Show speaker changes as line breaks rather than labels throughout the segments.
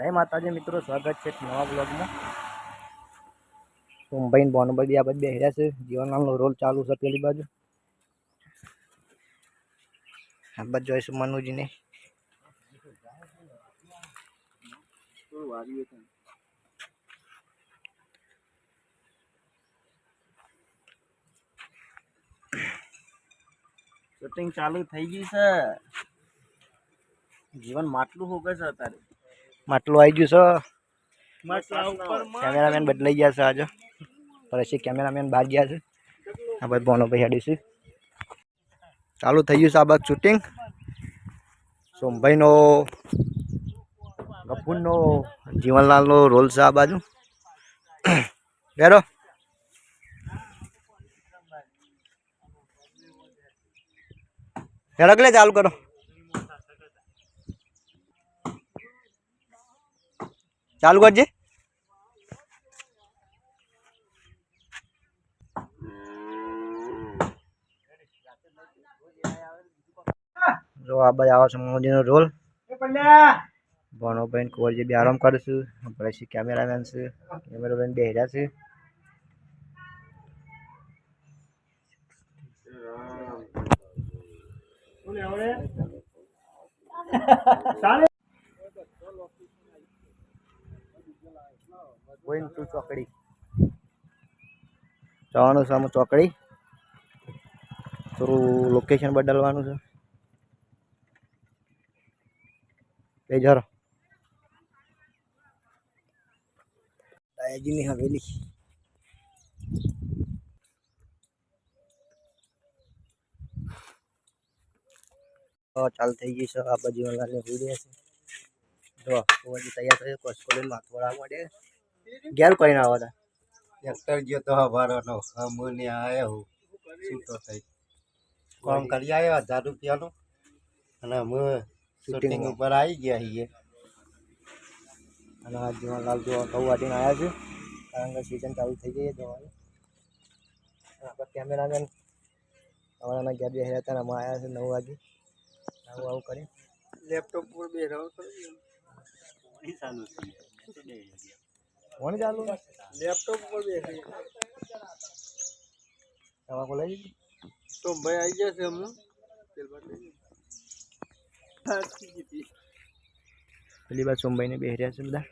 જય માતાજી મિત્રો સ્વાગત છે એક નવા બ્લોગમાં મુંબઈ ને બોનબઈ આ બધા બેહ્યા છે. જીવનલાલનો રોલ ચાલુ છે પેલી બાજુ. આ બાજુ જોઈશું મનુજીને.
શૂટિંગ ચાલુ થઈ ગઈ છે. જીવન માટલું હોગે છે અત્યારે.
માટલું આવી ગયું છે. કેમેરામેન બદલાઈ ગયા છે આજે. પછી કેમેરામેન બહાર ગયા છે. આ બાજુ બોનોભાઈ પૈસા છે. ચાલુ થઈ ગયું છે આ બાજુ શૂટિંગ સોમભાઈનો ગફુરનો જીવનલાલનો રોલ છે આ બાજુ. બેરો. હેડકલે ચાલુ કરો? ચાલુ કરજે. જો આ બધા આવા છે મોદીનો રોલ. ભણોભાઈ કુંવરજી બી આરામ કરીશું પછી કેમેરામેન છે, કેમેરામેન બે હેર્યા છે ગોઈંગ ટુ ચોકડી. જવાનું છે આમાં ચોકડી. થોડું લોકેશન બદલવાનું છે. બેજારો દાયાજીની હવેલી. ચાલ થઈ ગઈ છે આ બાજુ વાળાને વીડિયો છે. જો તૈયાર થયો કોસ્કોલીન માથવાડા માટે ઘેર કરીને આવો હતા.
ટ્રેક્ટર ગયો તો હવારનો અમને આવ્યો હું. છૂટો થઈ. કામ કરી આવ્યો હજાર રૂપિયાનું અને અમે શૂટિંગ ઉપર આવી ગયા છીએ.
અને આ જીવનલાલ જો કઉ વાટીને આવ્યા છે. કારણ કે સિઝન ચાલુ થઈ ગઈ છે દવાની આપણા કેમેરામેન અમારા ઘેર બે હતા અમે આવ્યા છે નવ વાગે. આવું આવું કરી.
લેપટોપ પર બે રહો
તો ચાલુ
લેપટોપ પર બે
તમારે બોલાવી દીધી
તો ભાઈ આવી ગયા છે અમને
પેલી બાદ સોમભાઈને બે રહ્યા છે બધા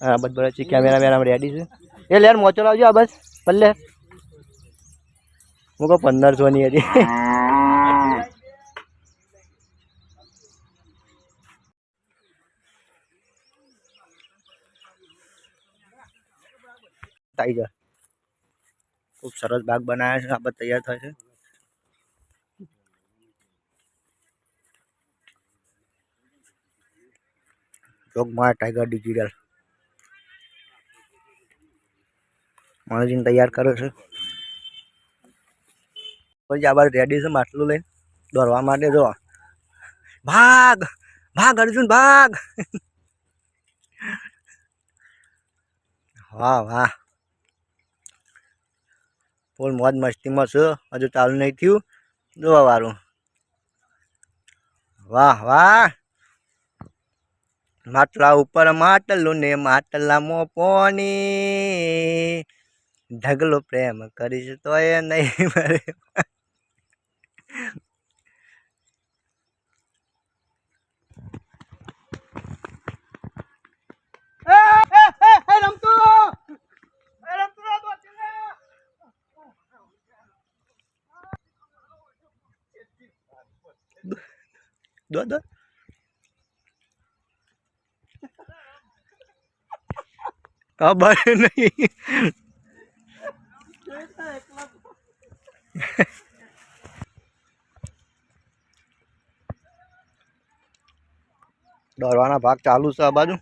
હા બધ બધા છે કેમેરામેન આમ રેડી છે એ લેર મોચો લાવજો આ બસ પલ્લે હું કહું પંદરસો ની હતી ટાઈગર ખૂબ સરસ બાગ બનાવ્યા છે આ બધું તૈયાર થાય છે. જોગમાં ટાઈગર ડિજિટલ માણસીને તૈયાર કરે છે. પછી આ બાજુ રેડી છે, માટલું લઈને દોડવા માટે જો. ભાગ! ભાગ, અર્જુન, ભાગ! વાહ વાહ. ફૂલ મોજ મસ્તીમાં છું. હજુ ચાલુ નહીં થયું. જોવા વાળું વાહ વાહ. માટલા ઉપર માટલું ને માટલામાં પોની ઢગલો પ્રેમ કરીશ તો એ નહીં મરે દો દો Kabar નહીં. દોડવાના ભાગ ચાલુ છે આ બાજુ.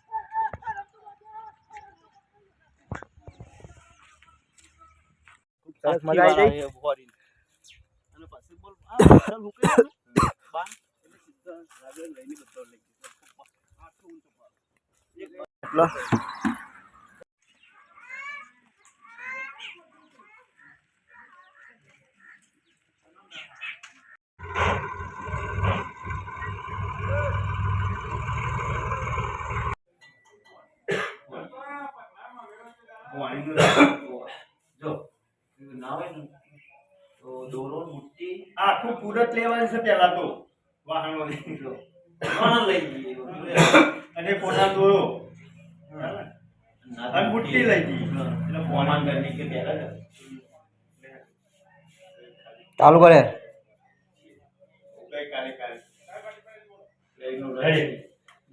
મજા આવી ગઈ
આખું પૂરત લેવાનું છે પહેલા તો. વાહનો જો વાહન લઈ જઈએ અને પોતા દોરો. અને મુઠ્ઠી લઈ જઈએ એટલે ફોન કરને કે પહેલા
ચાલુ કરે.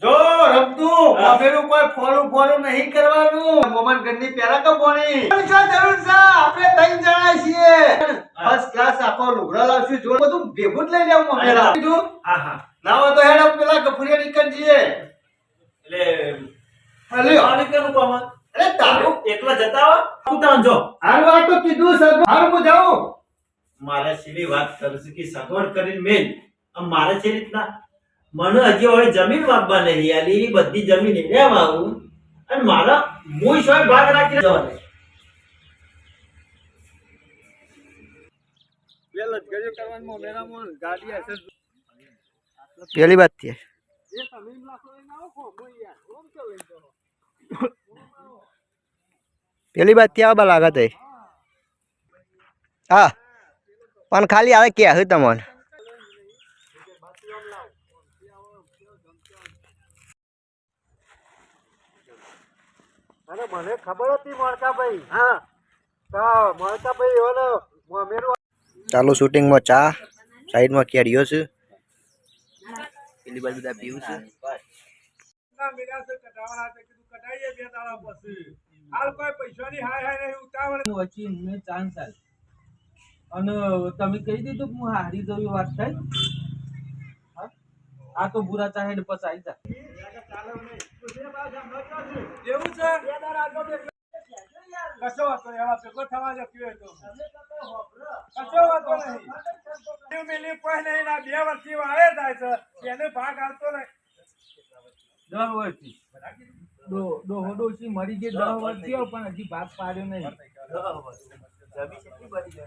જો રમતું બાપેનું કોઈ ફોલું ફોલું નહીં કરવાનું. મોમન ઘરની પેરા તો બોણી શું જરૂર છે આપણે ત્રણ જણા છીએ. ફર્સ્ટ ક્લાસ આપો લુગડા લાવશું જો બધું ભેગું જ લઈ લેવું મમેરા કીધું
હા હા.
ના હોય તો હેડ પેલા ગફુરિયા નીકળ જઈએ
એટલે. પાણી કેનું કામ
અરે તારું.
એકલા જતા હો? તું ત્યાં જો.
હાલ વાત તો કીધું સર હાલ હું જાઉં.
મારે સીધી વાત કરું છું કે સગવડ કરીને મેં મારે છે રીતના? મને હજી હવે જમીન વાપવા નહીં આલી એ બધી જમીન એને વાવું. અને મારા હું શું ભાગ રાખીને જવા દે
પેલી વાત છે. પેલી વાત ત્યાં બા લાગત હે હા પણ ખાલી આવે કે હે તમને?
મને ખબર હતી મોરકાભાઈ હા. તો મોરકાભાઈ એવાનો મમેરું.
ચાલુ શૂટિંગમાં ચા સાઈડમાં કેરીઓ છે. પેલી બાજુ બધા પીવું છે?
અને તમે કહી દીધું કે હું હારી જવી વાત થઈ હા? આ તો બુરા ચાહે ને પછી આવી જા.
એવું છે? કશો વાંધો નહીં, એમાં ભેગો થવા જો કયો તો. કશો વાંધો નહીં. મેલી મેલી કોઈ નહીં, ના બે વર્ષથી વાળે થાય છે એને ભાગ આવતો નહીં.
દસ વર્ષથી. ડોશી મરી ગઈ દસ વર્ષથી પણ હજી ભાગ પાડ્યો નહીં.
જમીન કેટલી છે?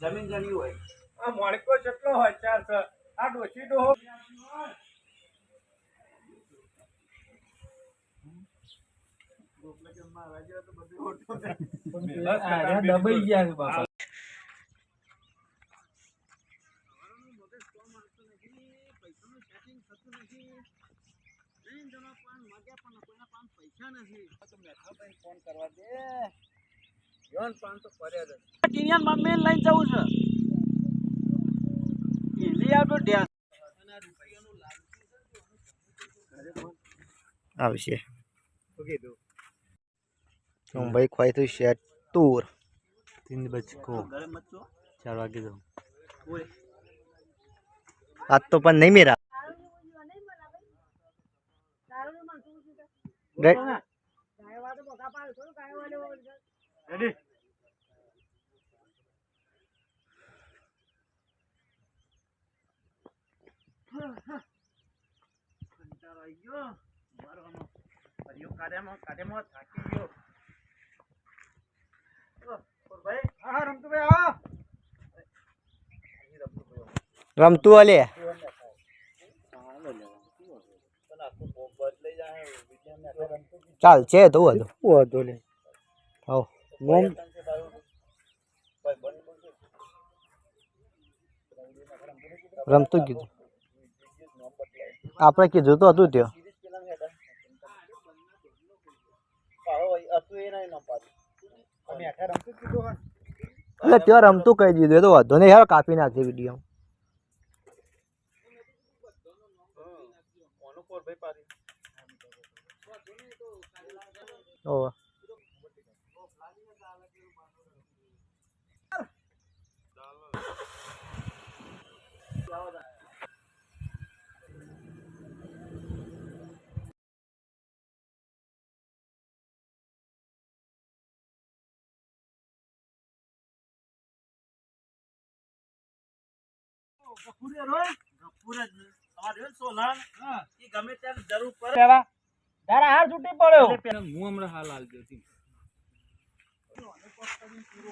જમીન ઘણી હોય.
આ મોણકો જેટલો હોય ચાર છે આ ડોશી ડોહો.
દબાઈ ગયા છે બાપા
ટીનિયન મમ્મી લઈને જવું છે. એલી આપણો ડેસ
આવશે. ભાઈ ખવાય તો શેટ ટૂર
तीन बज को
ઘરે મત છો
चार वागे दो
આજ તો પણ નહીં મેરા રે-
કંટાળો આવી ગયો મારવાનો ફર્યો કાઢ્યામાં કાઢ્યામાં થાકી ગયો
રમતું હલે ચાલ છે તો વધુ.
વધુ લે
હવ. મોમ રમતું કીધું. આપણે કીધું તો હતું ત્યાં. એટલે ત્યાં રમતું કહી દીધું એ તો વાંધો નહીં. યાર કાપી નાખજે વીડિયો ઓહ.
ગફુર જ તમારે રહ્યો ને એ ગમે ત્યારે જરૂર પડે.
તારા હાર છૂટી પડ્યો.
હું હમણાં હાલ હાલ ગયો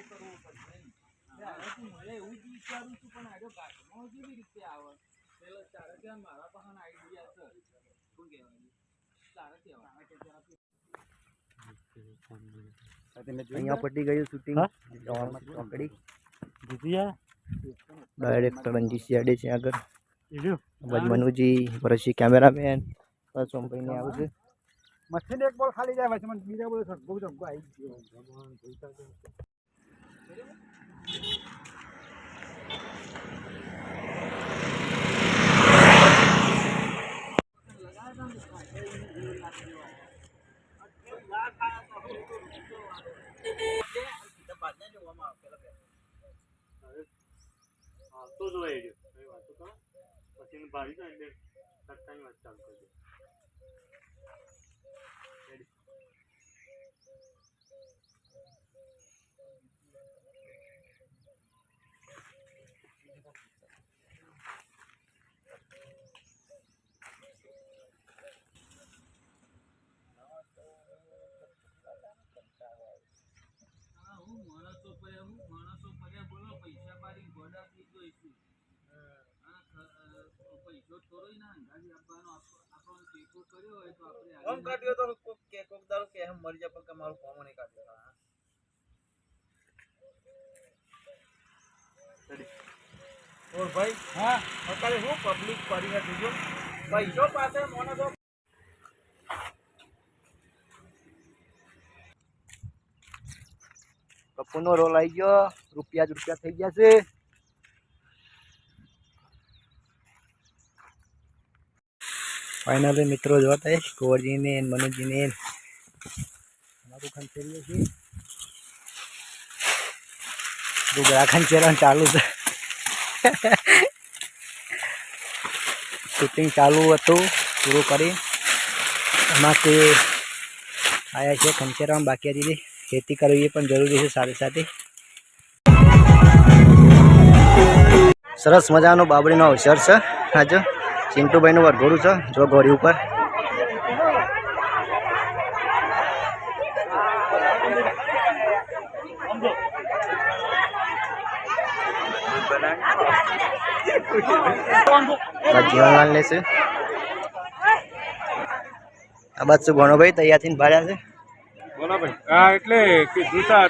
કરવો મળે એવું જ વિચારું છું પણ આજે ઘાટમાં કેવી રીતે આવે? પેલા તારે ત્યાં મારા પાસે આઈડિયા છે. શું કહેવાય તારે કહેવાય
અહીંયા પટી ગયું શૂટિંગ ચોકડી. ડાયરેક્ટર રણજીત સિયાડે છે આગળ. બસ મનુજી વરસી કેમેરામેન બસ સોમભાઈ ને છે.
મસ્તી એક બોલ ખાલી જાય પછી બીજા બોલ બહુ જમકો આવી ગયો.
માણસો તો હું
तो जो एरियो थंय वाचून भशेन बारीक जाल्ले काडटानी वाचता आमकां ते
Oh, my. માણસો પડ્યા બોલો પૈસા પાડી ગોડા થઈ અ, પૈસો થોડો ના અંદાજે આપવાનો આપણો ટેકો કર્યો હોય તો આપણે
કોમ કાઢ્યો તો કોક કે કોક દાડો કે એમ મરી જાય પણ કે મારું કોમ નહીં કાઢ્યો. હા. ઓર ભાઈ
હા.
અત્યારે હું પબ્લિક પડી નથી જો. પૈસો પાસે મોનો તો
કપૂરનો રોલ આવી ગયો. રૂપિયા જ રૂપિયા થઈ ગયા છે. ફાઇનલી મિત્રો જોતા કુંવરજીને મનુજીને અમારું ખંચેરીએ છીએ. ડુગરા ખંચેરવાનું ચાલુ છે. શૂટિંગ ચાલુ હતું. પૂરું કરી. એમાંથી આવ્યા છે ખંચેરવામાં બાકી હતી. ખેતી કરવી એ પણ જરૂરી છે સાથે સાથે. સરસ મજાનો બાબરીનો અવસર છે. આજે ચિંટુભાઈનું વરઘોડું છે, જો ઘોડી ઉપર. જીવનલાલ લેશે આ બાજુ ભણોભાઈ, તૈયાર થઈને ભાડ્યા છે
બોલો ભાઈ હા એટલે કીધું તા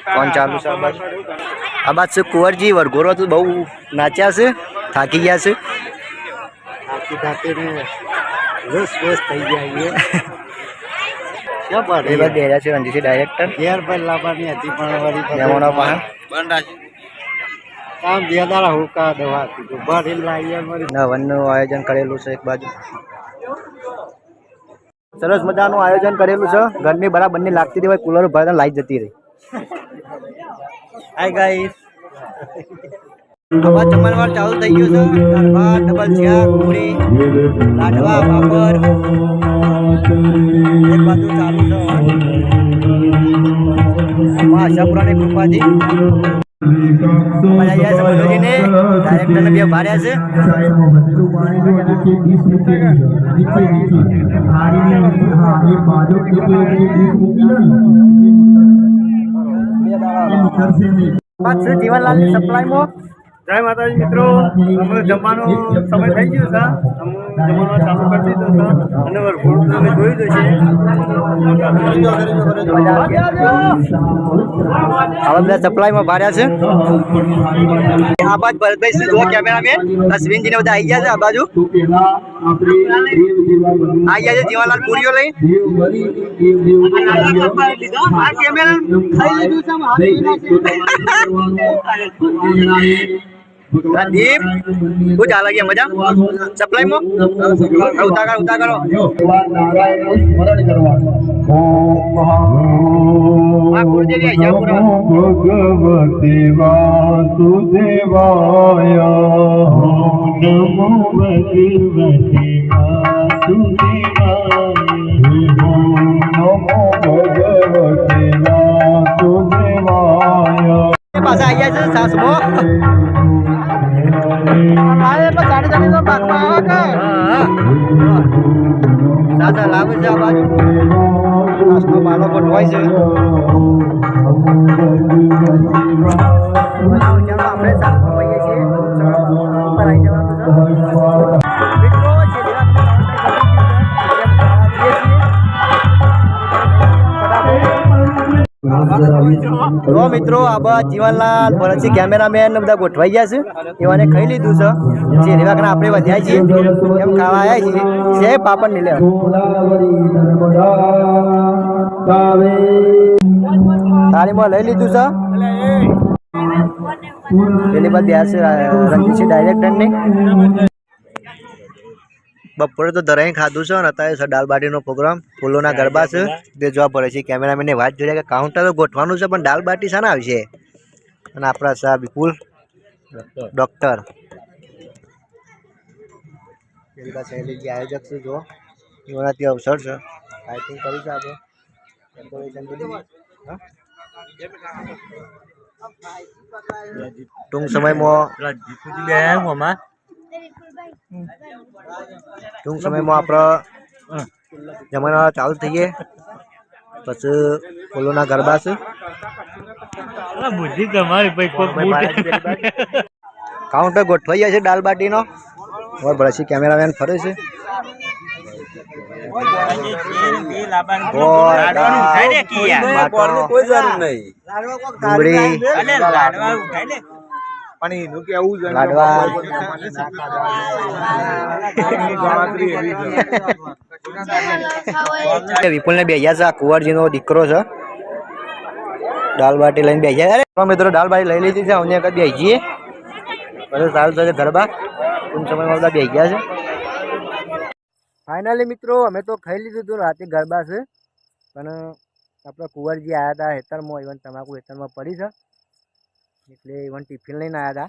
કોણ ચાલુ છે આ? છે કુંવરજી વરઘોડો તો બહુ નાચ્યા છે થાકી ગયા છે. થાકી થાકીને રસ રસ થઈ ગયા એ બાદ બેર્યા છે ડાયરેક્ટર ઘેર પર લાવવાની હતી પણ વળી કામ બે દાડા હુકા દવા ભરી લાવીએ વનનું આયોજન કરેલું છે એક બાજુ. સરસ મજાનું આયોજન કરેલું છે. ગરમી બરાબરની લાગતી હતી હોય કુલર ભરતા લાઈટ જતી રહી. હાય ગાઈસ આવા જમણવાર ચાલુ થઈ ગયું છે. ગરબા ડબલ શાક પૂરી, લાડવા, પાપડ. એક બાજુ ચાલુ છે. માં આશાપુરાની કૃપાથી. ડાયરેક્ટરને બે ભાર્યા છે જીવનલાલની સપ્લાયમાં.
જય માતાજી મિત્રો. અમે જમવાનો સમય થઈ ગયો છે. અમે જમવાનો ચાલુ કરી દીધો છે. અને વરઘોડું જોઈ જશે
હવે બધા સપ્લાયમાં ભાર્યા છે. આ બાજુ ભરતભાઈ જો કેમેરામેન. અશ્વિનજીને બધા આવી ગયા છે આ બાજુ. આવી ગયા છે જીવાલાલ પૂરીઓ લઈ કેમેરા ખાઈ લીધું છે. દીપ શું ચાલે ગયા મજા? સપ્લાયમાં ઉતા ઉતાર કરો આ કરો
ભગવતી વાસુદેવાય નમો ભગવતી વાસુદેવાય. નમો ભગવતી વાસુદેવાય.
પાછા આવી ગયા છે સાસમો. દાદા લાવે છે આ બાજુ. સાસનો માલો ગોઠવાય છે. તો મિત્રો આ બધા જીવનલાલ ભરતસિંહ કેમેરામેન બધા ગોઠવાઈ ગયા છે. એવાને ખાઈ લીધું છે. જે રેવાકના આપણે વધ્યા છીએ. એમ ખાવા આવ્યા છીએ. છે પાપડ ને તારી થાળીમાં લઈ લીધું છે. એની બાદ ગયા છે રણજીતસિંહ ડાયરેક્ટરની બપોરે તો દરાઈ ખાધું છે અને અત્યારે છે દાલ બાટીનો પ્રોગ્રામ. ફૂલોના ગરબા છે. તે જોવા પડે છે. કેમેરામેનને વાત જોઈ કે કાઉન્ટર તો ગોઠવાનું છે પણ દાલ બાટી શાના આવશે અને આપણા સા વિપુલ ડૉક્ટર. પેલી શૈલી જે આયોજક છે જો એઓનાથી અવસર છે. ફાઇટિંગ કરી છે આપણે. ડેકોરેશન બધું. હા? ટૂંક સમયમાં ટૂંક સમયમાં આપણે જમાના ચાલુ થઈ જાય પછી ફૂલોના ગરબા છે.
બુદ્ધિ તમારી
કાઉન્ટર ગોઠવાઈ જાય છે દાલ બાટીનો. ઓર ભરતસિંહ કેમેરામેન ફરે છે. ઓર બાટો, ડુંગળી વિપુલ ને બેહ્યા છે આ કુંવરજીનો દીકરો છે. દાલ બાટી લઈને બેહ્યા અરે મિત્રો દાલ બાટી લઈ લીધી છે. અમને કદી બેસી જઈએ. બધું સારું થશે ગરબા. ટૂંક સમયમાં બધા બેહી ગયા છે. ફાઇનલી મિત્રો અમે તો ખાઈ લીધું હતું. રાતે ગરબા છે. પણ આપણા કુંવરજી આવ્યા હતા હેતરમાં ઇવન તમાકુ હેતરમાં પડી છે. એટલે ઇવન ટિફિન લઈને આવ્યા હતા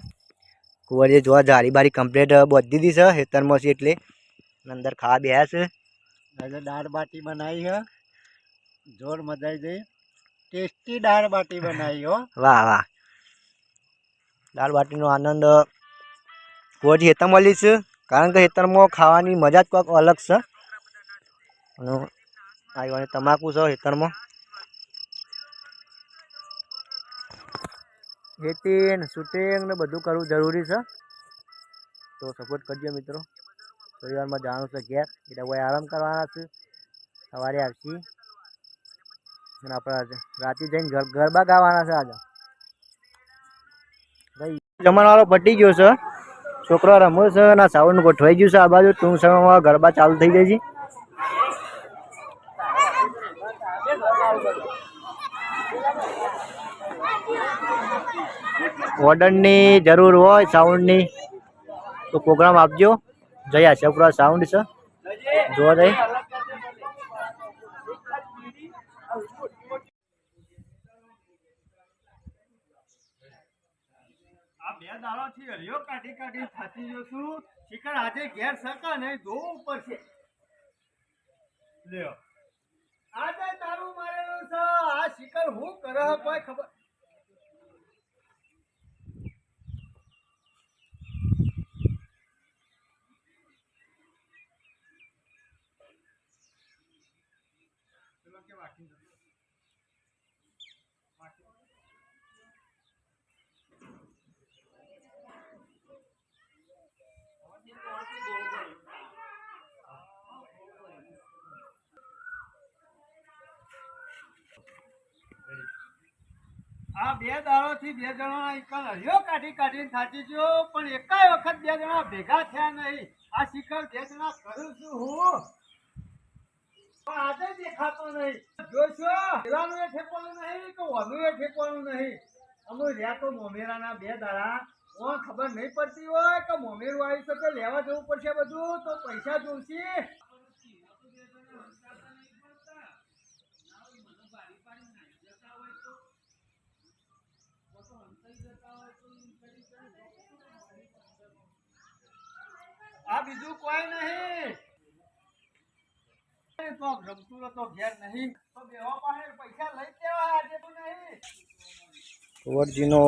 કુંવરજી જોવા જારી બારી કમ્પ્લીટ બધી દીધી છે હેતરમાં છે એટલે. અંદર ખાવા બેહ્યા છે.
આજે દાળ બાટી બનાવી છે જોર મજાઈ ગઈ ટેસ્ટી દાળ બાટી બનાવી હો.
વાહ વાહ. દાળ બાટીનો આનંદ કુંવરજી ખેતરમાં લીધ છે. કારણ કે હેતરમાં ખાવાની મજા જ કોઈક અલગ છે. અને આવ્યો તમાકુ છે હેતરમાં. હેતિંગ શૂટિંગ ને બધું કરવું જરૂરી છે. તો સપોર્ટ કરજો મિત્રો. પરિવારમાં જવાનું છે ઘેર. એટલે કોઈ આરામ કરવાના છે. સવારે આવશી. અને આપણે રાતે જઈને ગરબા ગાવાના છે આજે. ભાઈ, જમણવાળો પટી ગયો છે. છોકરો રમે છે અને સાઉન્ડ ગોઠવાઈ ગયું છે. આ બાજુ ટૂંક સમયમાં ગરબા ચાલુ થઈ જાય છે ઓર્ડરની જરૂર હોય સાઉન્ડની તો પ્રોગ્રામ આપજો. જય પૂરા સાઉન્ડ છે. જોવા જઈ
કાઢી કાઢી છું. આજે ઘેર સકા નહીં જોવું પડશે લ્યો. આજે તારું મારેલું છે. આ શિખર હું કરે ખબર? આ બે દાડો થી બે જણા હરિયો કાઢી કાઢીને થાકી ગયો, પણ એકાય વખત બે જણા ભેગા થયા નહીં. આ શિખર બે જણા કરું છું હું. આજે દેખાતો નહીં. જોશો, પેલાનું એ ઠેકવાનું નહીં કે ઓનું એ નહીં. અમે રહ્યા તો મોમેરાના બે દાડા. ખબર નહીં પડતી હોય કે મોમેરું આવી શકે, લેવા જવું પડશે બધું, તો પૈસા જોશે. આ બીજું કોઈ નહીં તો રમતું તો ઘેર નહીં તો બેવા પાસે પૈસા લઈ દેવા આજે તો નહીં
કુંવરજીનો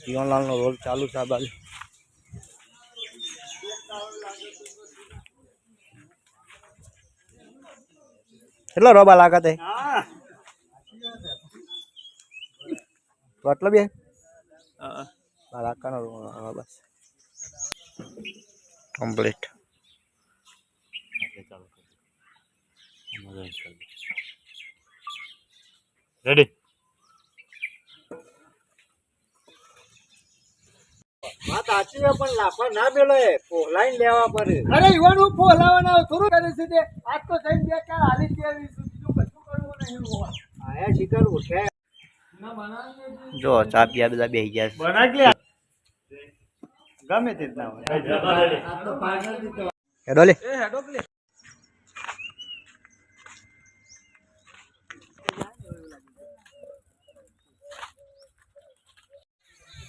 જીવનલાલનો રોલ ચાલુ છે આ બાજુ કેટલો રોબા લાગત હે આટલો બે લાકાનો રોબા બસ કમ્પ્લીટ
રેડી
વાત પણ લાફા ના બેલો એ ફોલાઈ લેવા પડે. અરે ઈવાનું ફોલાવાના થોડું કરે છે તે. આજ તો જઈને બે ચાર હાલી જ આવી બીજું કરવું નહીં
જો ચા પીયા બધા બેસી ગયા છે.
બના ગમે તે ના હોય.
હેડો લે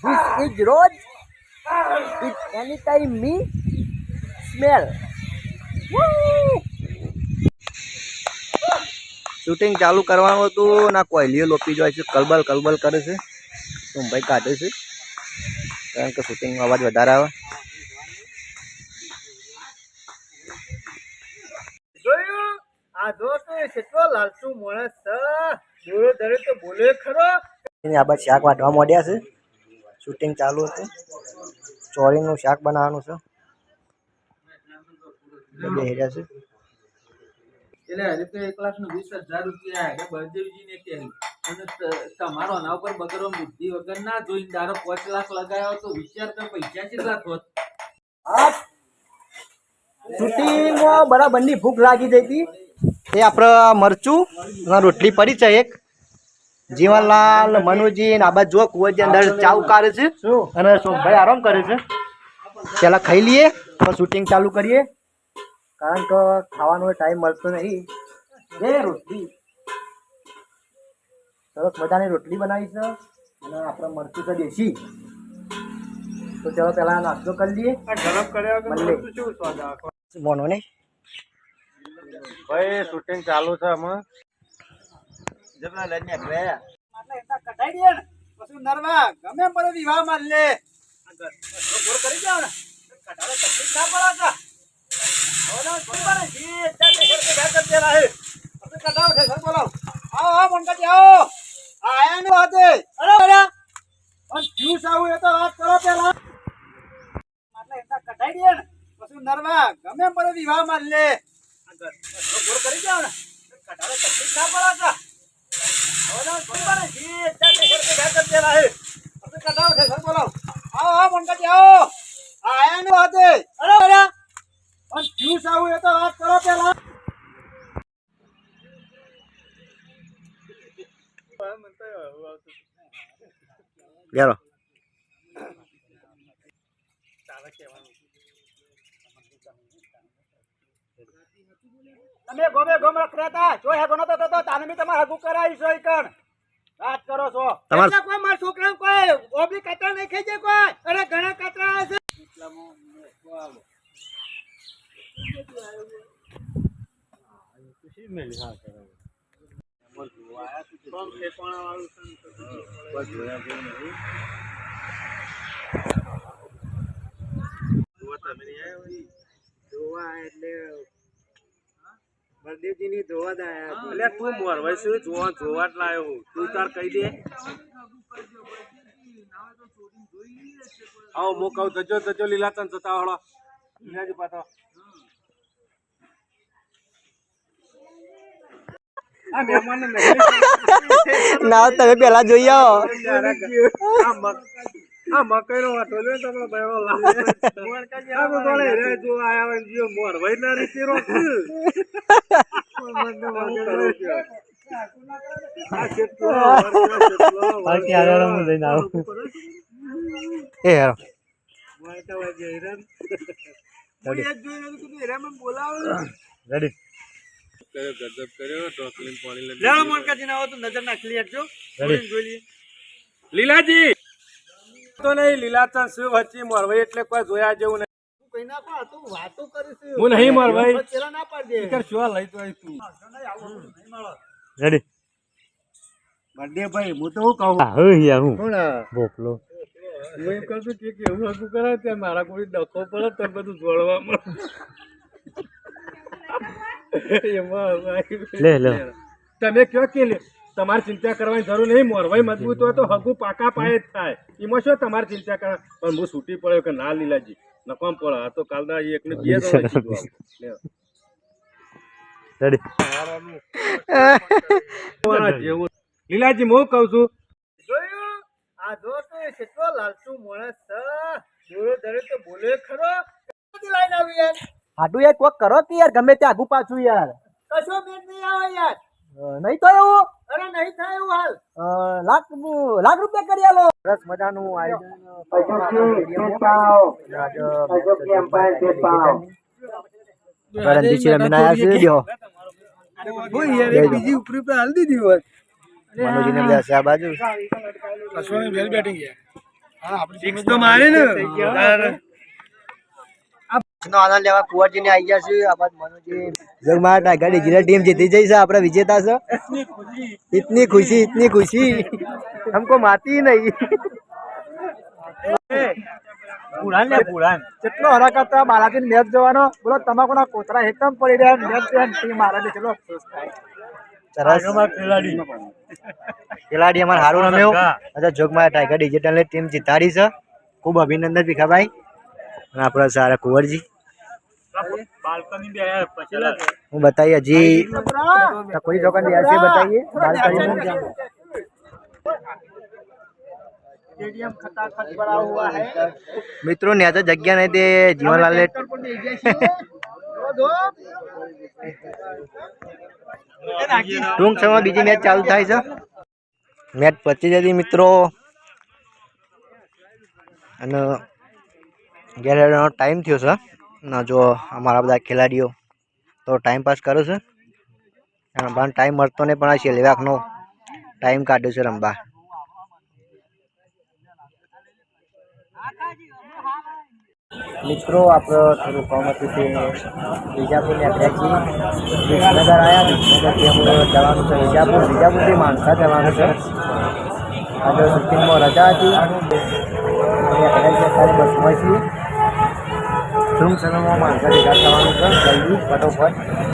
This is road. It anytime me smell.
Shooting ચાલુ કરવાનું હતું ના કોયલીઓ લોપી જાય છે કલબલ કલબલ કરે છે. ભાઈ કાઢે છે? કારણ કે શૂટિંગમાં અવાજ વધારે આવે.
જોયું? આ જો તો કેટલો લાલચુ માણસ છે. દોરો દરે તો બોલે ખરો.
આ બાજુ શાક વાટવા માંડ્યા છે. શૂટિંગ ચાલુ હતું. ચોરીનું શાક બનાવવાનું છે. બે હેર્યા છે.
એટલે હજી તો એક લાખ વીસ હજાર રૂપિયા બળદેવજીને કહ્યું અને તમારો આના ઉપર બગરો બુદ્ધિ વગર ના જોઈને તારો પાંચ લાખ લગાવ્યો તો વિચાર કર પૈસા કેટલા થોત
શૂટિંગમાં બરાબરની ભૂખ લાગી જઈ હતી. એ આપણે મરચું રોટલી પડી છે એક. જીવનલાલ મનુજી ને આ બાજુ જો કુંવરજી અંદર ચાવ કરે છે અને ભાઈ આરામ કરે છે. પેલા ખાઈ લઈએ શૂટિંગ ચાલુ કરીએ. કારણ કે ખાવાનો ટાઈમ મળતો નહીં. એ રોટલી સરસ મજાની રોટલી બનાવી છે. અને આપણે મરચું છે દેશી. તો ચલો પેલા નાસ્તો કરી લઈએ.
ગરમ કર્યા. તો?
મોનો ને?
ભાઈ શૂટિંગ ચાલુ છે હમણાં
જબરા લઈને ગયા
કઢાઈ દે ને. પછી નરવા. ગમે પડે વિવાહમાં લે. ગોળ કરી જાવ ને. તકલીફ ના પડે ઓલા છોકરાને જી ચાલે ઘર કે ઘર કરતે રહે છે. બોલાવ આવો આવો મંકાજી આવો. આયા ને વાતે અરે અરે. પણ જ્યુસ આવું એ તો વાત કરો પેલા. એટલે એમના કઢાઈ દે ને, પછી નરવા. ગમે પડે વિવાહમાં લે. ગોળ કરી જાવ ને કઢાવે તકલીફ ના પડે ઓલા છોકરાને જી ચાલે ઘર કે ઘર કરતે રહે પછી કઢાવ છે બોલાવ. આવો આવો મંકાજી આવો. આયા ને વાતે અરે અરે. પણ જ્યુસ આવું એ તો વાત કરો પેલા. તમે ગોમે ગોમ રખડાતા જો હે ગોનો તો તો તાને બી તમાર હગુ કરાઈ છો ઈકણ. વાત કરો છો.
તમાર-
કોઈ માર છોકરા કોઈ ઓબી કતરા નહીં ખેજે કોઈ. અરે ઘણા કતરા આવે છે બળદેવજીની ધોવા જ આયા એટલે તું શું જોવા જોવા જ તું તાર કહી દે આવો મો કહું જજો જજો, લીલાચંદ જતા હળો. લીલાજી પાછો આ મહેમાનને નહીં
ના તમે પેલા જોઈ આવો.
આ મક- આ વાટો ને તમે બહેરો લાવો. આ તો થોડે રે જો આયા હોય જીઓ મોર વઈ ના રીતે રોક. આ કેટલો વર ગયો, કેટલો વર ગયો.
એ હેરો.
વાંચા વાંચે ગજબ કર્યો એ પાણી.
રેડી
લેવડો મોનકાજી ના આવો તો નજર નાખી લઈએ જોઈ લઈએ. લીલાજી! તો નહીં લીલાચંદ શું વચ્ચે મોરવાઈ એટલે કોઈ જોયા જેવું નહીં. કઈ ના પા તું વાતો કરીશ. હું નહીં મોરવાઈ શું લઈ તો તું.
રેડી.
બર્થડે ભાઈ હું તો હું કહું?
હું યાર હું. ભોપલો
હું એમ કહું છું કે કેવું કરાવે ત્યાં મારા કોઈ ડખો પડે તો બધું જોડવા મળે
લે લે.
તમે કયો કે લે? તમારે ચિંતા કરવાની જરૂર નહીં. મોરવાઈ મજબૂત હોય તો હગું પાકા પાયે જ થાય. એમાં શું તમારે ચિંતા કરવા પણ હું છૂટી પડ્યો કે ના લીલાજી. નકામ પડે આ તો કાલના એકને બે.
રેડી
લીલાજી હું કહું છું. જોયું? આ જો તો એ કેટલો લાલચુ માણસ છે. જોરો તો બોલે ખરો. લાઈન આવી યાર?
હાટું યાર કોક કરો કે યાર ગમે તે આગુ પાછું યાર.
કશો મેળ નહીં આવે યાર.
નહીં તો એવું?
અરે નહીં થાય એવું હાલ.
લાખ લાખ રૂપિયા કરી આલો. સરસ મજાનું આયોજન
બીજી ઉપરી ઉપર હાલ દીધી હોત
મનોજીને બેસે આ બાજુ.
સિક્સ તો મારે ને.
નો ને આવી ગયા ટાઈગર ડિજિટલ ટીમ જીતી જઈ છે આપણા વિજેતા છે. ઇતની ખુશી ઇતની ખુશી. હમકો માતી નહીં. પુરાણ ને પુરાણ કેટલો હરકત બાલાજી મેચ જોવાનો. બોલો તમાકુ ના કોતરા એકદમ પડી રહ્યા મેચ જોવાની ખેલાડી. અમારે સારું રમ્યો. અચ્છા જોગમાં ટાઈગર ડિજિટલ ટીમ જીતાડી છે. ખૂબ અભિનંદન ભીખાભાઈ. અને આપણા સારા કુંવરજી. હું બતાવીએ, હજી કોઈ દુકાન બતાવીએ. મિત્રો ને તો જગ્યા નહીં, તે જીવનલાલ ટૂંક સમયમાં બીજી મેચ ચાલુ થાય છે. મેચ પચી જતી, મિત્રો. અને ઘેર ટાઈમ થયો છે. ના જો અમારા બધા ખેલાડીઓ તો ટાઈમ પાસ કરે છે. રમવા ટાઈમ મળતો નહીં, પણ આ શેલવાકનો ટાઈમ કાઢ્યો છે રમવા. મિત્રો, આપણે થોડું કામ હતું તે વિજાપુર નીકળ્યા છીએ. વિસનગર આવ્યા વિસનગરથી અમે જવાનું છે વિજાપુર. વિજાપુરથી માણસા જવાનું છે. આજે સુપ્રીમમાં રજા હતી. બસમાં છીએ. ટૂંક સમયમાં માણસાની ભેગા થવાનું છે. જલ્દી ફટોફટ.